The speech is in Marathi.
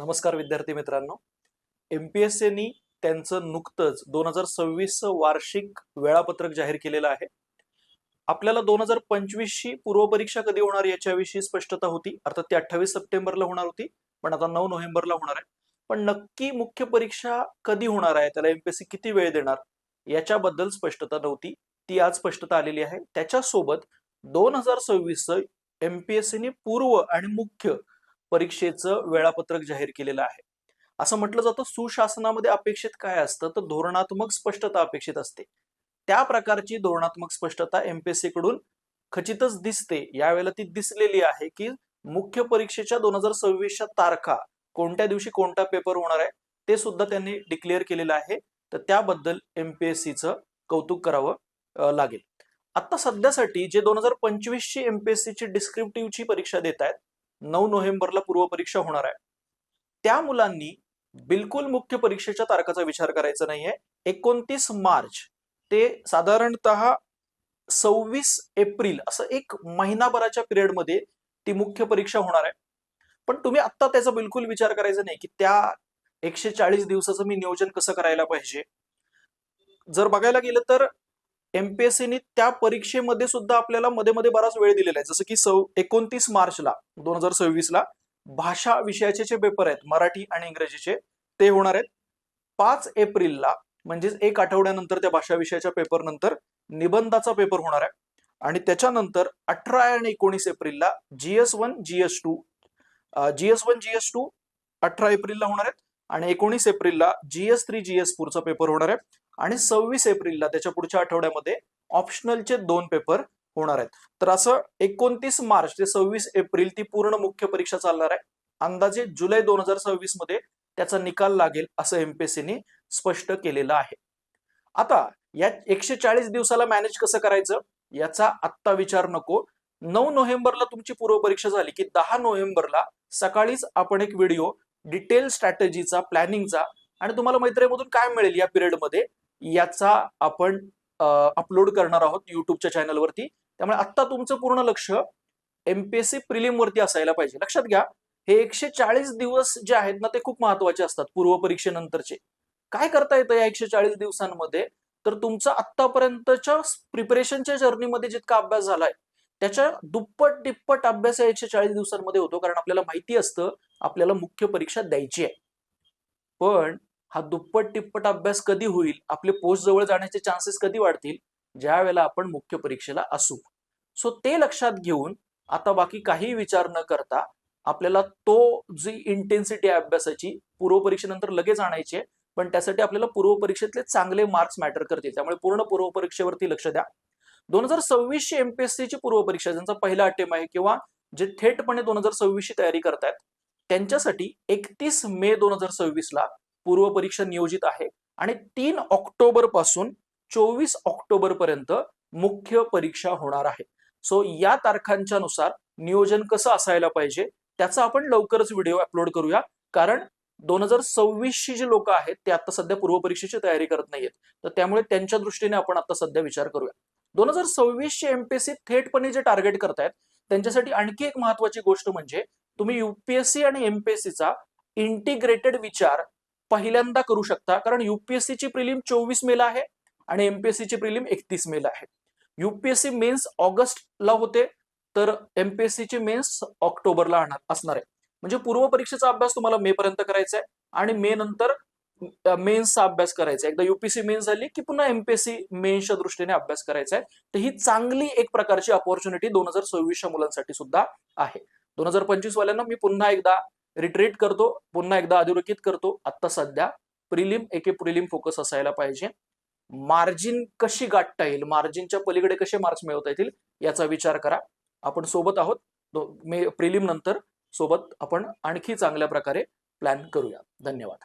नमस्कार विद्यार्थी मित्रांनो. एम पी एस सीनी त्यांचं नुकतंच दोन हजार सव्वीसचं वार्षिक वेळापत्रक जाहीर केलेलं आहे. आपल्याला दोन हजार पंचवीसची पूर्वपरीक्षा कधी होणार याच्याविषयी स्पष्टता होती. अर्थात ती अठ्ठावीस सप्टेंबरला होणार होती पण आता नऊ नोव्हेंबरला होणार आहे. पण नक्की मुख्य परीक्षा कधी होणार आहे? त्याला एमपीएससी किती वेळ देणार? याच्याबद्दल स्पष्टता नव्हती. ती आज स्पष्टता आलेली आहे. त्याच्यासोबत दोन हजार सव्वीसचं एमपीएससीने पूर्व आणि मुख्य परीक्षेचं वेळापत्रक जाहीर केलेलं आहे. असं म्हटलं जातं सुशासनामध्ये अपेक्षित काय असतं? तर धोरणात्मक स्पष्टता अपेक्षित असते. त्या प्रकारची धोरणात्मक स्पष्टता एमपीएससी कडून खचितच दिसते. यावेळेला ती दिसलेली आहे की मुख्य परीक्षेच्या दोन हजार सव्वीसच्या तारखा कोणत्या दिवशी कोणता पेपर होणार आहे ते सुद्धा त्यांनी डिक्लेअर केलेलं आहे. तर त्याबद्दल एमपीएससीचं कौतुक करावं लागेल. आता सध्यासाठी जे दोन हजार पंचवीसची एमपीएससीची डिस्क्रिप्टिव्हची परीक्षा देत आहेत नऊ नोव्हेंबरला पूर्व परीक्षा होणार आहे. त्या मुलांनी बिलकुल मुख्य परीक्षेच्या तारखाचा विचार करायचा नाहीये. एकोणतीस मार्च ते साधारणत सव्वीस एप्रिल असं एक महिनाभराच्या पिरियडमध्ये ती मुख्य परीक्षा होणार आहे. पण तुम्ही आत्ता त्याचा बिलकुल विचार करायचा नाही की त्या एकशे चाळीस दिवसाचं मी नियोजन कसं करायला पाहिजे? जर बघायला गेलं तर एमपीएससीने त्या परीक्षेमध्ये सुद्धा आपल्याला मध्ये मध्ये बराच वेळ दिलेला आहे. जसं की सव एकोणतीस मार्चला दोन हजार सव्वीस ला भाषा विषयाचे जे पेपर आहेत मराठी आणि इंग्रजीचे ते होणार आहेत. पाच एप्रिलला म्हणजेच एक आठवड्यानंतर त्या भाषा विषयाच्या पेपर नंतर निबंधाचा पेपर होणार आहे. आणि त्याच्यानंतर अठरा आणि एकोणीस एप्रिलला GS one GS two GS one GS two अठरा एप्रिलला होणार आहेत. आणि एकोणीस एप्रिलला जीएस थ्री जीएस फोरचा पेपर होणार आहे. आणि सव्वीस एप्रिलला त्याच्या पुढच्या आठवड्यामध्ये ऑप्शनलचे दोन पेपर होणार आहेत. तर असं एकोणतीस मार्च ते सव्वीस एप्रिल ती पूर्ण मुख्य परीक्षा चालणार आहे अंदाजे जुलै दोन हजार सव्वीसमध्ये त्याचा निकाल लागेल असं एमपीएससीने स्पष्ट केलेलं आहे. आता या एकशे चाळीस दिवसाला मॅनेज कसं करायचं? याचा आत्ता विचार नको. नऊ नोव्हेंबरला तुमची पूर्व परीक्षा झाली की दहा नोव्हेंबरला सकाळीच आपण एक व्हिडिओ डिटेल स्ट्रॅटेजीचा प्लॅनिंगचा आणि तुम्हाला मैत्रीमधून काय मिळेल या पिरियडमध्ये याचा आपण अपलोड करणार आहोत युट्यूबच्या चॅनलवरती. त्यामुळे आत्ता तुमचं पूर्ण लक्ष एमपीएससी प्रिलिम वरती असायला पाहिजे. लक्षात घ्या हे एकशे चाळीस दिवस जे आहेत ना ते खूप महत्त्वाचे असतात पूर्व परीक्षेनंतरचे. काय करता येतं या एकशे चाळीस दिवसांमध्ये? तर तुमचा आतापर्यंतच्या प्रिपरेशनच्या जर्नीमध्ये जितका अभ्यास झालाय त्याच्या दुप्पट तिप्पट अभ्यास या एकशे चाळीस दिवसांमध्ये होतो कारण आपल्याला माहिती असतं आपल्याला मुख्य परीक्षा द्यायची आहे. पण हा दुप्पट तिप्पट अभ्यास कधी होईल आपले पोस्ट जवळ जाण्याचे चान्सेस कधी वाढतील ज्या वेळेला आपण मुख्य परीक्षेला असू. सो ते लक्षात घेऊन आता बाकी काही विचार न करता आपल्याला तो जी इंटेन्सिटी आहे अभ्यासाची पूर्वपरीक्षेनंतर लगेच आणायची आहे पण त्यासाठी आपल्याला पूर्व परीक्षेतले चांगले मार्क्स मॅटर करतील. त्यामुळे पूर्ण पूर्वपरीक्षेवरती लक्ष द्या. दोन हजार सव्वीसची एमपीएससीची पूर्व परीक्षा ज्यांचा पहिला अटेम आहे किंवा जे थेटपणे दोन हजार सव्वीसची तयारी करतायत त्यांच्यासाठी एकतीस मे दोन हजार सव्वीसला पूर्व परीक्षा नियोजित आहे. आणि तीन ऑक्टोबरपासून चोवीस ऑक्टोबर पर्यंत मुख्य परीक्षा होणार आहे. सो या तारखांच्या नुसार नियोजन कसं असायला पाहिजे त्याचा आपण लवकरच व्हिडिओ अपलोड करूया. कारण दोन हजार सव्वीसची जी लोक आहेत ते आता सध्या पूर्व परीक्षेची तयारी करत नाहीयेत. तर त्यामुळे त्यांच्या दृष्टीने आपण आता सध्या विचार करूया. दोन हजार सव्वीसचे एमपीएससी थेटपणे जे टार्गेट करतायत त्यांच्यासाठी आणखी एक महत्वाची गोष्ट म्हणजे तुम्ही युपीएससी आणि एमपीएससीचा इंटिग्रेटेड विचार पहिल्यांदा करू शकता कारण युपीएससीची प्रिलिम चोवीस मेला आहे आणि एमपीएससीची प्रिलिम एकतीस मेला आहे. युपीएससी मेन्स ऑगस्टला होते तर एमपीएससीची मेन्स ऑक्टोबरला असणार आहे. म्हणजे पूर्व परीक्षेचा अभ्यास तुम्हाला मे पर्यंत करायचा आहे आणि मे नंतर मेन्सचा अभ्यास करायचा आहे. एकदा युपीसी मेन्स झाली की पुन्हा एमपीएससी मेन्सच्या दृष्टीने अभ्यास करायचा आहे. तर ही चांगली एक प्रकारची अपॉर्च्युनिटी दोन हजार सव्वीसच्या मुलांसाठी सुद्धा आहे. दोन हजार पंचवीस वाल्यांना मी पुन्हा एकदा रिट्रीट करतो पुन्हा एकदा अधोरेखित करतो. आता सध्या प्रिलिम एके प्रिलिम फोकस असायला पाहिजे. मार्जिन कशी गाठता येईल? मार्जिनच्या पलीकडे कसे मार्क्स मिळवता येतील? याचा विचार करा. आपण सोबत आहोत. मे प्रिलिम नंतर सोबत आपण आणखी चांगल्या प्रकारे प्लॅन करूया. धन्यवाद.